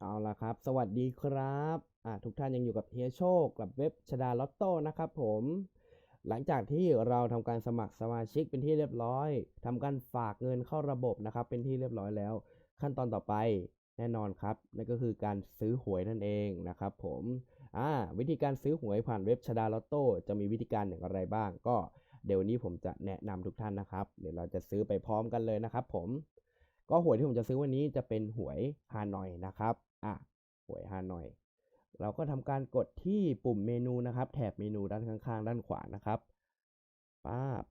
เอาละครับ สวัสดีครับอ่าทุกท่านยังอยู่กับเฮียโชคกับเว็บชดาลอตโต้นะครับผม หลังจากที่เราทำการสมัครสมาชิกเป็นที่เรียบร้อยทำการฝากเงินเข้าระบบนะครับ เป็นที่เรียบร้อยแล้ว ขั้นตอนต่อไปแน่นอนครับนั่นก็คือการซื้อหวยนั่นเองนะครับ ผมอ่าวิธีการซื้อหวยผ่านเว็บชดาลอตโต้จะมีวิธีการอย่างไรบ้าง ก็เดี๋ยววันนี้ผมจะแนะนำทุกท่านนะครับ เดี๋ยวเราจะซื้อไปพร้อมกันเลยนะครับ ผม ก็หวยที่ผมจะซื้อวันนี้จะเป็นหวยฮานอยนะครับ อะหวยฮานอย เราก็ทำการกดที่ปุ่มเมนูนะครับ แถบเมนูด้านข้างๆ ด้านขวานะครับป้าบ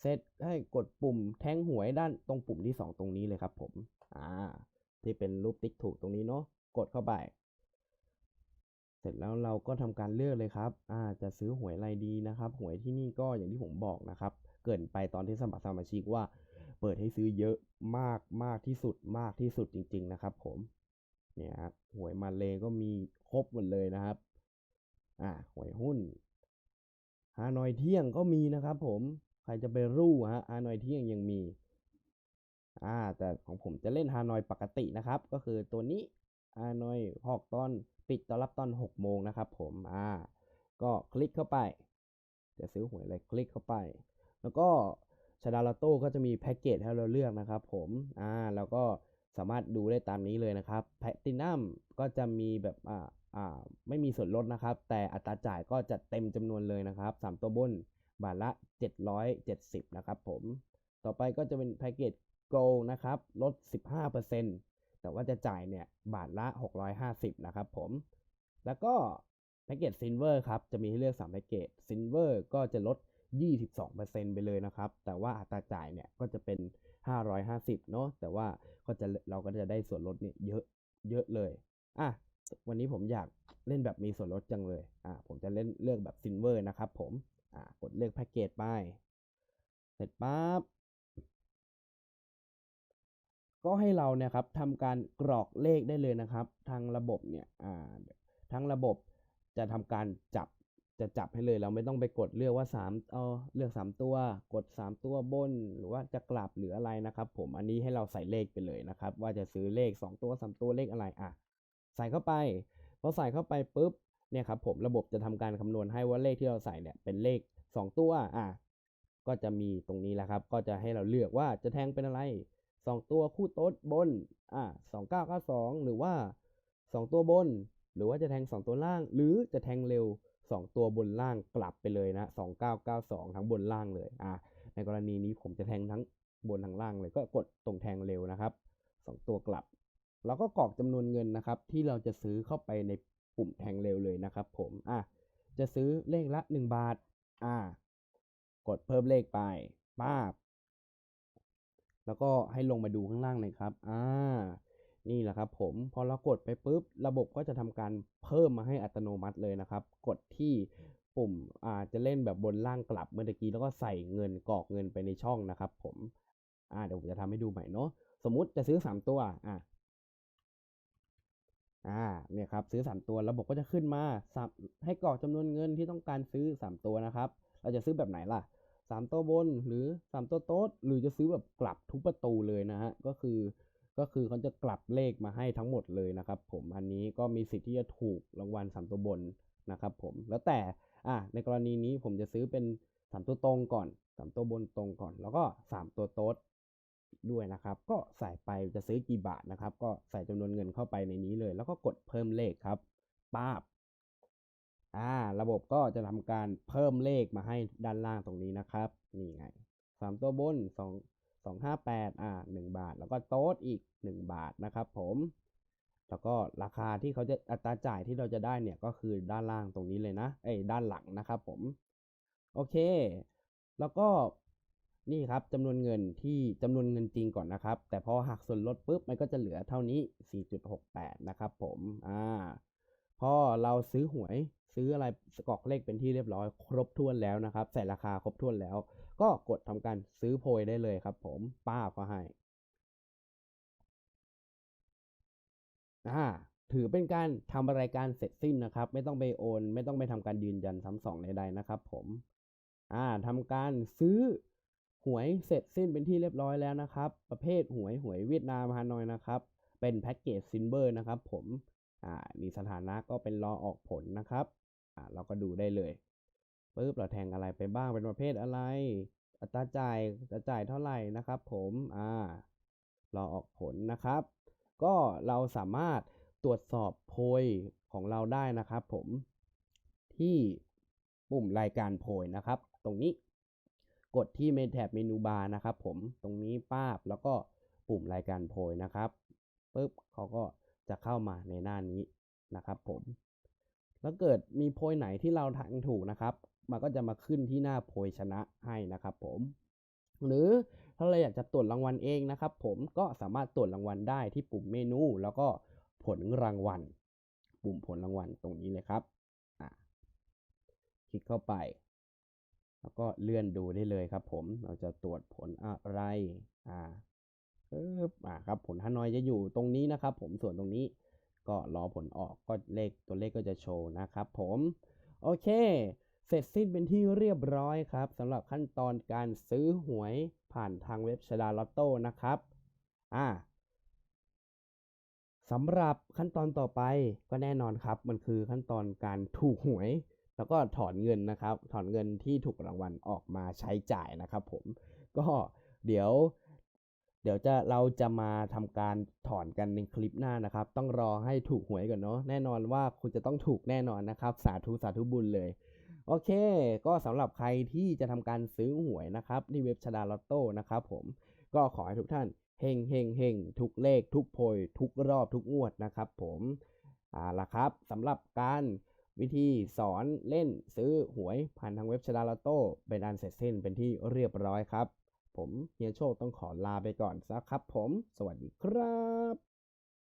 เสร็จให้กดปุ่มแทงหวยด้านตรงปุ่มที่ 2 ตรงนี้เลยครับ ผม อ่า ที่เป็นรูปติ๊กถูกตรงนี้เนาะ กดเข้าไป เสร็จแล้วเราก็ทำการเลือกเลยครับ อ่า จะซื้อหวยอะไรดีนะครับ หวยที่นี่ก็อย่างที่ผมบอกนะครับ เกินไปตอนที่สมัครสมาชิกว่า เปิดให้ซื้อเยอะมากมากที่สุดมากที่สุดจริง ๆ นะครับ ผม เนี่ยครับหวยมาเลก็มีครบหมดเลยนะครับ อ่าหวยหุ้นฮานอยเที่ยงก็มีนะครับ ผมใครจะไปรู้ฮะฮานอยเที่ยงยังมี อ่า แต่ของผมจะเล่นฮานอยปกตินะครับ ก็คือตัวนี้ฮานอยหอกตอนปิดตอนรับตอนหกโมงนะครับ ผมอ่า ก็คลิกเข้าไป จะซื้อหวยอะไรคลิกเข้าไป แล้วก็ชาดาลาโต้ก็จะมีแพ็กเกจให้เราเลือกนะครับ ผมอ่าแล้วก็ สามารถดูได้ตามนี้เลยนะครับแพลตินัมก็จะมีแบบอ่าอ่าไม่มีส่วนลดนะครับ แต่อัตราจ่ายก็จะเต็มจำนวนเลยนะครับ 3 ตัวบนบาทละ 770 นะครับผม ต่อไปก็จะเป็นแพ็กเกจ Go นะครับ ลด 15%แต่ว่าจะจ่ายเนี่ย บาทละ 650 นะครับผม แล้วก็แพ็กเกจ Silver ครับ จะมีให้เลือก 3 แพ็กเกจ Silver ก็จะลด 22%ไปเลยนะครับ แต่ว่าอัตราจ่ายเนี่ยก็จะเป็น 550 เนาะแต่ว่าก็จะเราก็จะได้ส่วนลดเนี่ยเยอะเยอะเลยอะวันนี้ผมอยากเล่นแบบมีส่วนลดจังเลยอะผมจะเล่นเลือกแบบ Silver นะครับผมอะกดเลือกแพ็กเกจไป เสร็จปั๊บก็ให้เราเนี่ยครับทำการกรอกเลขได้เลยนะครับ ทางระบบเนี่ยอ่าทั้งระบบจะทำการจับ จะจับให้เลยเราไม่ต้องไปกดเลือกว่า3เออเลือก 3 ตัว กด 3 ตัวบน หรือว่าจะกลับหรืออะไรนะครับ ผมอันนี้ให้เราใส่เลขไปเลยนะครับ ว่าจะซื้อเลข 2 ตัว 3 ตัวเลขอะไรอะใส่เข้าไปพอใส่เข้าไปปุ๊บเนี่ยครับผมระบบจะทำการคำนวณให้ว่าเลขที่เราใส่เนี่ยเป็นเลข 2 ตัวอะก็จะมีตรงนี้แหละครับ ก็จะให้เราเลือกว่าจะแทงเป็นอะไร 2 ตัวคู่โต๊ดบนอะ2992 หรือว่า 2 ตัวบน หรือว่าจะแทง 2 ตัวล่าง หรือจะแทงเร็ว 2 ตัวบนล่างกลับไปเลยนะ 2992 ทั้งบนล่างเลยอะในกรณีนี้ผมจะแทงทั้งบนทั้งล่างเลยก็กดตรงแทงเร็วนะครับ 2 ตัวกลับ แล้วก็กรอกจำนวนเงินนะครับ ที่เราจะซื้อเข้าไปในปุ่มแทงเร็วเลยนะครับ ผมอะจะซื้อเลขละ 1 บาทอะกดเพิ่มเลขไปป้าบแล้วก็ให้ลงมาดูข้างล่างหน่อยครับ อ่า แหละครับผม พอเรากดไปปุ๊บ ระบบก็จะทำการเพิ่มมาให้อัตโนมัติเลยนะครับ กดที่ปุ่มอ่าจะเล่นแบบบนล่างกลับเมื่อกี้แล้วก็ใส่เงินกรอกเงินไปในช่องนะครับ ผมอ่าเดี๋ยวผมจะทำให้ดูใหม่เนาะสมมุติจะซื้อ3ตัวอ่าอ่าเนี่ยครับซื้อ3ตัวระบบก็จะขึ้นมาให้กรอกจำนวนเงินที่ต้องการซื้อ3ตัวนะครับ เราจะซื้อแบบไหนล่ะ3ตัวบนหรือ3ตัวโต๊ดหรือจะซื้อแบบกลับทุกประตูเลยนะฮะก็คือ ก็คือเขาจะกลับเลขมาให้ทั้งหมดเลยนะครับผมอันนี้ก็มีสิทธิ์ที่จะถูกรางวัล3ตัวบนนะครับผมแล้วแต่อ่าในกรณีนี้ผมจะซื้อเป็น 3 ตัวตรงก่อน 3 ตัวบนตรงก่อน แล้วก็ 3 ตัวโต๊ดด้วยนะครับ ก็ใส่ไปจะซื้อกี่บาทนะครับ ก็ใส่จำนวนเงินเข้าไปในนี้เลย แล้วก็กดเพิ่มเลขครับป้าบอ่าระบบก็จะทำการเพิ่มเลขมาให้ด้านล่างตรงนี้นะครับนี่ไงสามตัวบนส องสองห้าแปดอ่าหนึ่งบาท แล้วก็โต๊ดอีกหนึ่งบาทนะครับผมแล้วก็ราคาที่เขาจะอัตราจ่ายที่เราจะได้เนี่ยก็คือด้านล่างตรงนี้เลยนะเอ้ยด้านหลังนะครับผมโอเค แล้วก็นี่ครับจำนวนเงินที่จำนวนเงินจริงก่อนนะครับ แต่พอหักส่วนลดปุ๊บมันก็จะเหลือเท่านี้ 4.68 นะครับผมอ่าพอเราซื้อหวยซื้ออะไรกรอกเลขเป็นที่เรียบร้อย ครบถ้วนแล้วนะครับ ใส่ราคาครบถ้วนแล้ว ก็กดทำการซื้อโพยได้เลยครับ ผมป้าก็ให้อ่าถือเป็นการทำรายการเสร็จสิ้นนะครับ ไม่ต้องไปโอน ไม่ต้องไปทำการยืนยันซ้ำสองใดๆนะครับ ผมอ่าทำการซื้อหวยเสร็จสิ้นเป็นที่เรียบร้อยแล้วนะครับ ประเภทหวยหวยเวียดนามฮานอยนะครับ เป็นแพ็กเกจซินเ e อร์นะครับ ผมอ่านี่สถานะก็เป็นรอออกผลนะครับอ่าเราก็ดูได้เลย ปุ๊บเราแทงอะไรไปบ้างเป็นประเภทอะไร อัตราจ่ายจะจ่ายเท่าไหร่นะครับผมอ่ารอออกผลนะครับ ก็เราสามารถตรวจสอบโพยของเราได้นะครับ ผมที่ปุ่มรายการโพยนะครับ ตรงนี้กดที่เมนแท็บเมนูบาร์นะครับ ผมตรงนี้ป้าบแล้วก็ปุ่มรายการโพยนะครับปุ๊บเขาก็จะเข้ามาในหน้านี้นะครับ ผม แล้วเกิดมีโพยไหนที่เราทางถูกนะครับ มันก็จะมาขึ้นที่หน้าโพยชนะให้นะครับผมหรือถ้าเราอยากจะตรวจรางวัลเองนะครับ ผมก็สามารถตรวจรางวัลได้ที่ปุ่มเมนู แล้วก็ผลรางวัล ปุ่มผลรางวัลตรงนี้เลยครับอะคลิกเข้าไป แล้วก็เลื่อนดูได้เลยครับ ผมเราจะตรวจผลอะไรอ่าปึ๊บอ่าครับ ผลฮานอยจะอยู่ตรงนี้นะครับ ผมส่วนตรงนี้ก็รอผลออกก็เลขตัวเลขก็จะโชว์นะครับ ผม โอเค เสร็จสิ้นเป็นที่เรียบร้อยครับสำหรับขั้นตอนการซื้อหวยผ่านทางเว็บชดาลอตโต้นะครับอ่าสำหรับขั้นตอนต่อไปก็แน่นอนครับ มันคือขั้นตอนการถูกหวย แล้วก็ถอนเงินนะครับ ถอนเงินที่ถูกรางวัลออกมาใช้จ่ายนะครับ ผมก็เดี๋ยว เดี๋ยวจะเราจะมาทำการถอนกันในคลิปหน้านะครับ ต้องรอให้ถูกหวยก่อนเนาะแน่นอนว่าคุณจะต้องถูกแน่นอนนะครับ สาธุสาธุบุญเลย โอเค ก็สำหรับใครที่จะทำการซื้อหวยนะครับที่เว็บชดาลอตโต้นะครับผมก็ขอให้ทุกท่านเฮงเฮงเฮงทุกเลขทุกโพย ทุกรอบทุกงวดนะครับผมอ่าละครับสำหรับการวิธีสอนเล่นซื้อหวยผ่านทางเว็บชดาลอตโต้เป็นอันเสร็จสิ้นเป็นที่เรียบร้อยครับ ผมเฮียโชคต้องขอลาไปก่อนสักครับผม สวัสดีครับ